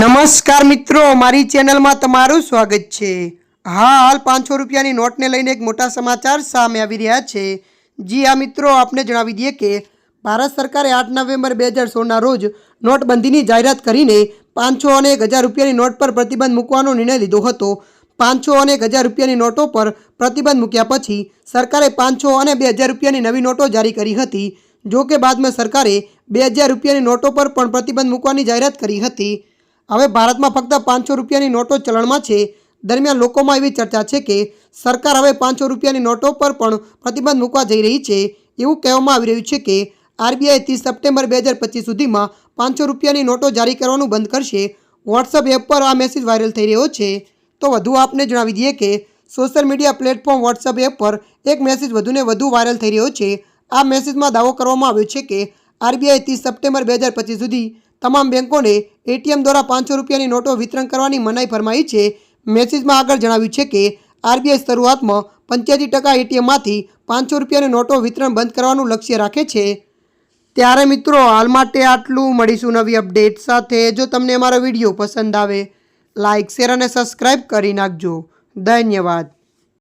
નમસ્કાર મિત્રો, મારી ચેનલમાં તમારું સ્વાગત છે. હા હાલ પાંચસો રૂપિયાની નોટને લઈને એક મોટા સમાચાર સામે આવી રહ્યા છે. જી આ મિત્રો, આપને જણાવી દઈએ કે ભારત સરકારે આઠ નવેમ્બર બે હજાર સોળના રોજ નોટબંધીની જાહેરાત કરીને પાંચસો અને એક હજાર રૂપિયાની નોટ પર પ્રતિબંધ મૂકવાનો નિર્ણય લીધો હતો. પાંચસો અને એક હજાર રૂપિયાની નોટો પર પ્રતિબંધ મૂક્યા પછી સરકારે પાંચસો અને બે હજાર રૂપિયાની નવી નોટો જારી કરી હતી. જો કે બાદમાં સરકારે બે હજાર રૂપિયાની નોટો પર પણ પ્રતિબંધ મૂકવાની જાહેરાત કરી હતી. હવે ભારતમાં ફક્ત પાંચસો રૂપિયાની નોટો ચલણમાં છે. દરમિયાન લોકોમાં એવી ચર્ચા છે કે સરકાર હવે પાંચસો રૂપિયાની નોટો પર પણ પ્રતિબંધ મૂકવા જઈ રહી છે. એવું કહેવામાં આવી રહ્યું છે કે આરબીઆઈ ત્રીસ સપ્ટેમ્બર બે હજાર પચીસ સુધીમાં પાંચસો રૂપિયાની નોટો જારી કરવાનું બંધ કરશે. વોટ્સઅપ એપ પર આ મેસેજ વાયરલ થઈ રહ્યો છે. તો વધુ આપને જણાવી દઈએ કે social media platform WhatsApp app પર એક મેસેજ વધુને વધુ વાયરલ થઈ રહ્યો છે. આ મેસેજમાં દાવો કરવામાં આવ્યો છે કે આરબીઆઈ ત્રીસ સપ્ટેમ્બર બે હજાર પચીસ સુધી તમામ બેંકોને એટીએમ દ્વારા પાંચસો રૂપિયાની નોટો વિતરણ કરવાની મનાઈ ફરમાઈ છે. મેસેજમાં આગળ જણાવ્યું છે કે, આરબીઆઈ શરૂઆતમાં પંચ્યાસી ટકા એટીએમમાંથી પાંચસો રૂપિયાની નોટો વિતરણ બંધ કરવાનું લક્ષ્ય રાખે છે. ત્યારે મિત્રો, હાલ માટે આટલું. મળીશું નવી અપડેટ સાથે. જો તમને અમારો વીડિયો પસંદ આવે લાઇક શેર અને સબસ્ક્રાઈબ કરી નાખજો. ધન્યવાદ.